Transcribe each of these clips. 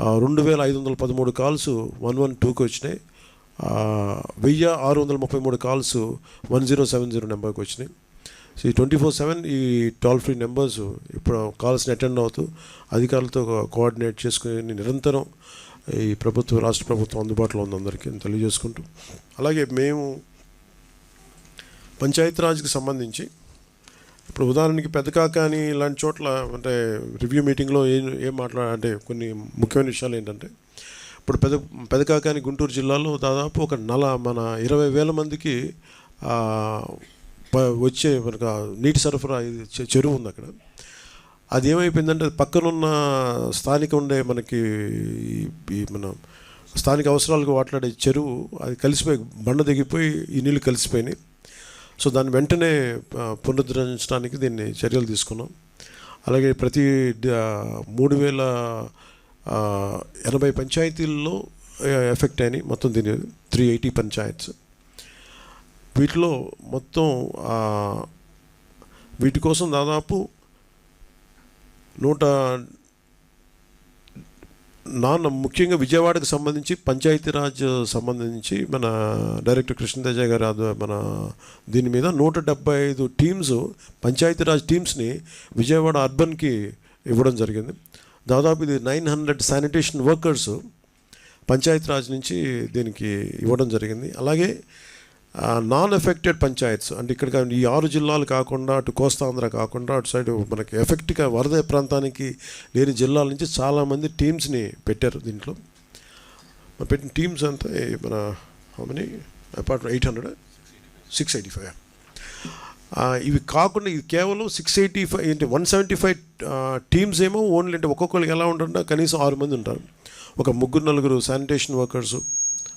రెండు వేల ఐదు వందల పదమూడు కాల్స్ వన్ వన్ టూకి వచ్చినాయి. వెయ్యి ఆరు వందల ముప్పై మూడు calls one zero seven zero నెంబర్కి వచ్చినాయి. సో ఈ ట్వంటీ ఫోర్ సెవెన్ ఈ టోల్ ఫ్రీ నెంబర్స్ ఇప్పుడు కాల్స్ని అటెండ్ అవుతూ అధికారులతో కోఆర్డినేట్ చేసుకుని నిరంతరం ఈ ప్రభుత్వం రాష్ట్ర ప్రభుత్వం అందుబాటులో ఉంది అందరికీ తెలియజేసుకుంటూ. అలాగే మేము పంచాయతీరాజ్కి సంబంధించి ఇప్పుడు ఉదాహరణకి పెద్దకాక అని ఇలాంటి చోట్ల అంటే రివ్యూ మీటింగ్లో ఏం ఏం మాట్లా అంటే కొన్ని ముఖ్యమైన విషయాలు ఏంటంటే ఇప్పుడు పెద్ద పెదకాక అని గుంటూరు జిల్లాలో దాదాపు ఒక నల మన ఇరవై వేల మందికి వచ్చే మనకు నీటి సరఫరా చెరువు ఉంది అక్కడ. అది ఏమైపోయిందంటే పక్కనున్న స్థానిక ఉండే మనకి ఈ- ఈ మన స్థానిక అవసరాలకు వాట్లాడే చెరువు అది కలిసిపోయి బండ దిగిపోయి ఈ నీళ్ళు కలిసిపోయినాయి. సో దాన్ని వెంటనే పునరుద్ధరించడానికి దీన్ని చర్యలు తీసుకున్నాం. అలాగే ప్రతి మూడు వేల ఎనభై పంచాయతీల్లో ఎఫెక్ట్ అయినాయి. మొత్తం దీని త్రీ ఎయిటీ పంచాయత్స్. వీటిలో మొత్తం వీటి కోసం దాదాపు నూట నాన్న ముఖ్యంగా విజయవాడకు సంబంధించి పంచాయతీరాజ్ సంబంధించి మన డైరెక్టర్ కృష్ణతేజ గారు మన దీని మీద నూట డెబ్బై ఐదు టీమ్స్ పంచాయతీరాజ్ టీమ్స్ని విజయవాడ అర్బన్కి ఇవ్వడం జరిగింది. దాదాపు ఇది nine hundred sanitation workers Panchayati Raj నుంచి దీనికి ఇవ్వడం జరిగింది. అలాగే నాన్ ఎఫెక్టెడ్ పంచాయత్స్. అంటే ఇక్కడ ఈ ఆరు జిల్లాలు కాకుండా అటు కోస్తాంధ్ర కాకుండా అటు సైడ్ మనకి ఎఫెక్ట్గా వరద ప్రాంతానికి లేని జిల్లాల నుంచి చాలామంది టీమ్స్ని పెట్టారు దీంట్లో. పెట్టిన టీమ్స్ అంతా మన money apart eight hundred six eighty five ఇవి కాకుండా ఇది కేవలం సిక్స్ ఎయిటీ ఫైవ్ ఏంటి వన్ సెవెంటీ ఫైవ్ టీమ్స్ ఏమో ఓన్లీ అంటే ఒక్కొక్కరికి ఎలా ఉంటారంటే కనీసం ఆరు మంది ఉంటారు. ఒక ముగ్గురు నలుగురు శానిటేషన్ వర్కర్స్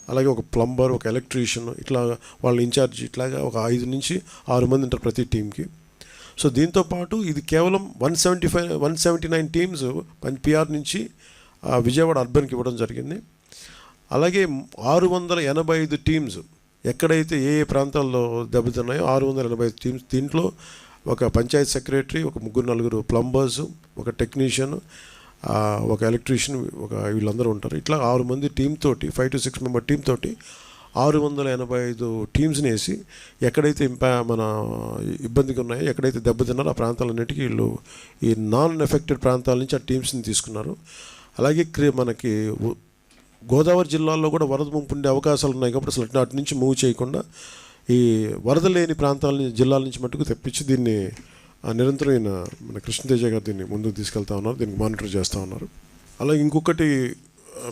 అలాగే ఒక ప్లంబర్ ఒక ఎలక్ట్రీషియన్ ఇట్లా వాళ్ళ ఇన్ఛార్జ్ ఇట్లాగా ఒక ఐదు నుంచి ఆరు మంది ఉంటారు ప్రతి టీంకి సో దీంతో పాటు ఇది కేవలం one seventy five one seventy nine teams PR నుంచి ఆ, విజయవాడ అర్బన్కి ఇవ్వడం జరిగింది. అలాగే ఆరు వందల ఎనభై ఐదు టీమ్స్ ఎక్కడైతే ఏ ఏ ప్రాంతాల్లో దెబ్బతిన్నాయో ఆరు వందల ఎనభై ఐదు టీమ్స్ దీంట్లో ఒక పంచాయత్ సెక్రటరీ ఒక ముగ్గురు నలుగురు ప్లంబర్స్ ఒక టెక్నీషియన్ ఒక ఎలక్ట్రీషియన్ ఒక వీళ్ళందరూ ఉంటారు. ఇట్లా ఆరు మంది టీం తోటి five to six member team తోటి ఆరు వందల ఎనభై ఐదు టీమ్స్ని వేసి ఎక్కడైతే ఇంపా మన ఇబ్బందిగా ఉన్నాయో ఎక్కడైతే దెబ్బతిన్నారో ఆ ప్రాంతాలన్నిటికీ వీళ్ళు ఈ నాన్ ఎఫెక్టెడ్ ప్రాంతాల నుంచి ఆ టీమ్స్ని తీసుకున్నారు. అలాగే క్రి- మనకి గోదావరి జిల్లాలో కూడా వరద ముంపు ఉండే అవకాశాలు ఉన్నాయి కాబట్టి అసలు అటు నుంచి మూవ్ చేయకుండా ఈ వరద లేని ప్రాంతాల నుంచి జిల్లాల నుంచి మట్టుకు తెప్పించి దీన్ని నిరంతరం ఈయన మన కృష్ణతేజ గారు దీన్ని ముందుకు తీసుకెళ్తా ఉన్నారు దీన్ని మానిటర్ చేస్తూ ఉన్నారు. అలాగే ఇంకొకటి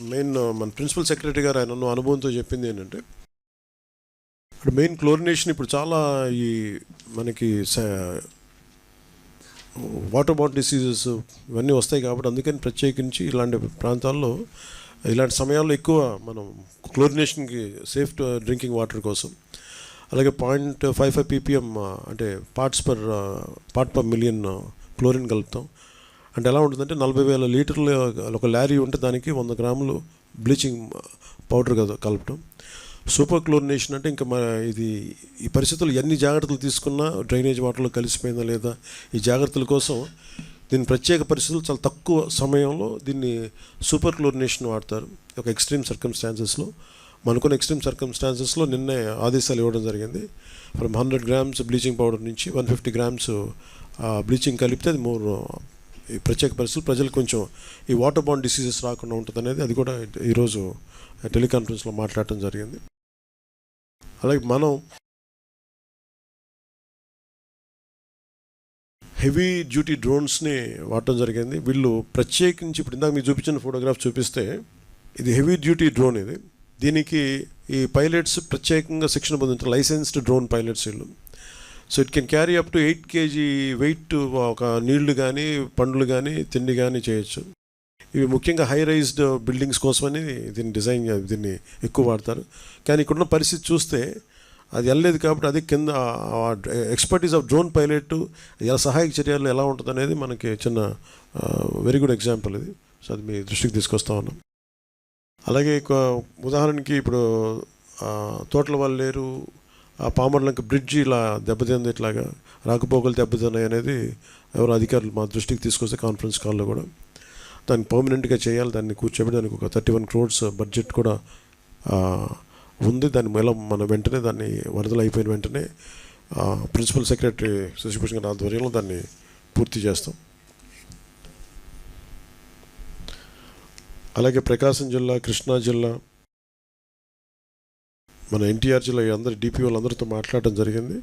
మెయిన్ మన ప్రిన్సిపల్ సెక్రటరీ గారు ఆయన ఉన్న అనుభవంతో చెప్పింది ఏంటంటే ఇప్పుడు మెయిన్ క్లోరినేషన్ ఇప్పుడు చాలా ఈ మనకి వాటర్ బాట్ డిసీజెస్ ఇవన్నీ వస్తాయి కాబట్టి అందుకని ప్రత్యేకించి ఇలాంటి ప్రాంతాల్లో ఇలాంటి సమయాల్లో ఎక్కువ మనం క్లోరినేషన్కి సేఫ్ డ్రింకింగ్ వాటర్ కోసం అలాగే పాయింట్ ఫైవ్ ఫైవ్ పీపీఎం అంటే parts per part per million chlorine కలుపుతాం. అంటే ఎలా ఉంటుందంటే నలభై వేల లీటర్లు ఒక లారీ ఉంటే దానికి వంద గ్రాములు బ్లీచింగ్ పౌడర్ కదా కలపటం సూపర్ క్లోరినేషన్ అంటే ఇంకా మన ఇది ఈ పరిస్థితులు ఎన్ని జాగ్రత్తలు తీసుకున్నా డ్రైనేజ్ వాటర్లో కలిసిపోయిందా లేదా ఈ జాగ్రత్తల కోసం దీని ప్రత్యేక పరిస్థితులు చాలా తక్కువ సమయంలో దీన్ని సూపర్ క్లోరినేషన్ వాడతారు. ఒక ఎక్స్ట్రీమ్ సర్కమ్స్టాన్సెస్లో మనకున్న ఎక్స్ట్రీమ్ సర్కమ్స్టాన్సెస్లో నిన్నే ఆదేశాలు ఇవ్వడం జరిగింది. From hundred grams bleaching powder నుంచి వన్ ఫిఫ్టీ గ్రామ్స్ బ్లీచింగ్ కలిపితే అది మోర్ ఈ ప్రత్యేక పరిస్థితులు. ప్రజలు కొంచెం ఈ వాటర్ బాండ్ డిసీజెస్ రాకుండా ఉంటుంది అనేది అది కూడా ఈరోజు టెలికాన్ఫరెన్స్లో మాట్లాడటం జరిగింది. అలాగే మనం హెవీ డ్యూటీ డ్రోన్స్ని వాడటం జరిగింది. వీళ్ళు ప్రత్యేకించి ఇప్పుడు ఇందాక మీకు చూపించిన ఫోటోగ్రాఫ్ చూపిస్తే ఇది హెవీ డ్యూటీ డ్రోన్ ఇది. దీనికి ఈ పైలట్స్ ప్రత్యేకంగా శిక్షణ పొందుతారు లైసెన్స్డ్ డ్రోన్ పైలట్స్ వీళ్ళు. So it can carry up to eight KG weight ఒక నీళ్ళు కానీ పండ్లు కానీ తిండి కానీ చేయొచ్చు. ఇవి ముఖ్యంగా హై రైజ్డ్ బిల్డింగ్స్ కోసమని దీన్ని డిజైన్ దీన్ని ఎక్కువ వాడతారు. కానీ ఇక్కడున్న పరిస్థితి చూస్తే అది వెళ్ళలేదు కాబట్టి అది కింద ఎక్స్పర్టీస్ ఆఫ్ డ్రోన్ పైలట్ ఎలా సహాయక చర్యలు ఎలా ఉంటుంది అనేది మనకి చిన్న వెరీ గుడ్ ఎగ్జాంపుల్ ఇది. సో అది మీ దృష్టికి తీసుకొస్తా ఉన్నాం. అలాగే ఉదాహరణకి ఇప్పుడు తోటల వాళ్ళు లేరు ఆ పామర్లంక బ్రిడ్జి ఇలా దెబ్బతింది ఇట్లాగా రాకపోకలు దెబ్బతిన్నాయి అనేది ఎవరు అధికారులు మా దృష్టికి తీసుకొస్తే కాన్ఫరెన్స్ కాల్లో కూడా. దాన్ని పర్మనెంట్గా చేయాలి దాన్ని కూర్చోబెట్టి దానికి ఒక థర్టీ వన్ క్రోడ్స్ బడ్జెట్ కూడా ఉంది. దాని మూల మన వెంటనే దాన్ని వరదలు అయిపోయిన వెంటనే ప్రిన్సిపల్ సెక్రటరీ శశిభూషణ్ గారి ఆధ్వర్యంలో దాన్ని పూర్తి చేస్తాం. అలాగే ప్రకాశం జిల్లా కృష్ణా జిల్లా మన ఎన్టీఆర్ జిల్లా అందరు డిపి వాళ్ళందరితో మాట్లాడడం జరిగింది.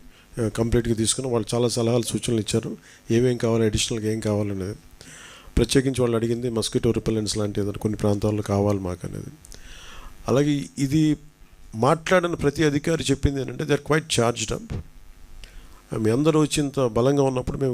కంప్లీట్గా తీసుకుని వాళ్ళు చాలా సలహాలు సూచనలు ఇచ్చారు. ఏమేం కావాలి అడిషనల్గా ఏం కావాలనేది. ప్రత్యేకించి వాళ్ళు అడిగింది మస్కిటో రిపెలెంట్స్ లాంటి ఏదైనా కొన్ని ప్రాంతాల్లో కావాలి మాకు అనేది అలాగే ఇది మాట్లాడిన ప్రతి అధికారి చెప్పింది ఏంటంటే they are quite charged up మీ అందరూ వచ్చి ఇంత బలంగా ఉన్నప్పుడు మేము